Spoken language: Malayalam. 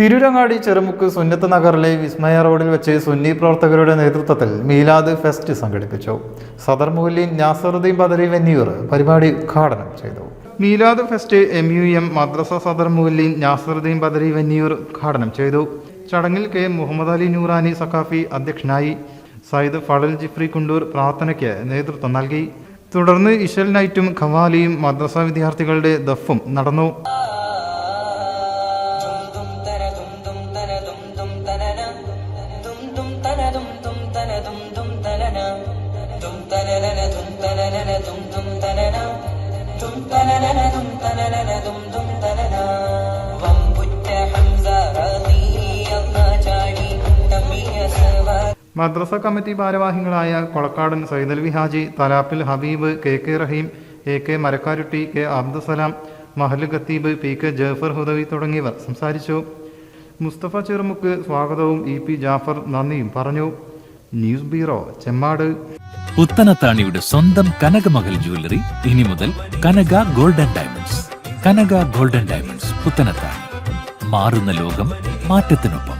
തിരുരങ്ങാടി ചെറുമുക്ക് സുന്നത്ത് നഗറിലെ വിസ്മയ റോഡിൽ വെച്ച് സുന്നി പ്രവർത്തകരുടെ നേതൃത്വത്തിൽ മീലാദ് ഫെസ്റ്റ് സംഘടിപ്പിച്ചു. സദർ മുഹല്ലീൻ നാസറുദ്ദീൻ ബദലി വെന്നിയൂർ പരിപാടി ഉദ്ഘാടനം ചെയ്തു. Milad fest M U M മദ്രസ സദർ മുഹല്ലീൻ നാസറുദ്ദീൻ ബദലി വെന്നിയൂർ ഉദ്ഘാടനം ചെയ്തു. ചടങ്ങിൽ കെ മുഹമ്മദ് അലി നൂറാനി സഖാഫി അധ്യക്ഷനായി സയ്യിദ് ഫടൽ ജിഫ്രി കുണ്ടൂർ പ്രാർത്ഥനയ്ക്ക് നേതൃത്വം നൽകി. തുടർന്ന് ഇഷൽ നൈറ്റും ഖവാലിയും മദ്രസ വിദ്യാർത്ഥികളുടെ ദഫും നടന്നു. മദ്രസ കമ്മിറ്റി ഭാരവാഹികളായ Kolakkadan Saidalavi Haji Thalappil Habeeb K K Raheem A K Marakkarutty K Abdussalam Mahal ഖത്തീബ് പി കെ ജഫർ ഹുദവി തുടങ്ങിയവർ സംസാരിച്ചു. മുസ്തഫ ചെറുമുക്ക് സ്വാഗതവും ഇ പി ജാഫർ നന്ദിയും പറഞ്ഞു. News bureau Chemmad. പുത്തനത്താണിയുടെ സ്വന്തം കനകമകൽ ജ്വല്ലറി ഇനി മുതൽ Kanaka golden diamonds. Kanaka golden diamonds Puthanathani മാറുന്ന ലോകം മാറ്റത്തിനൊപ്പം.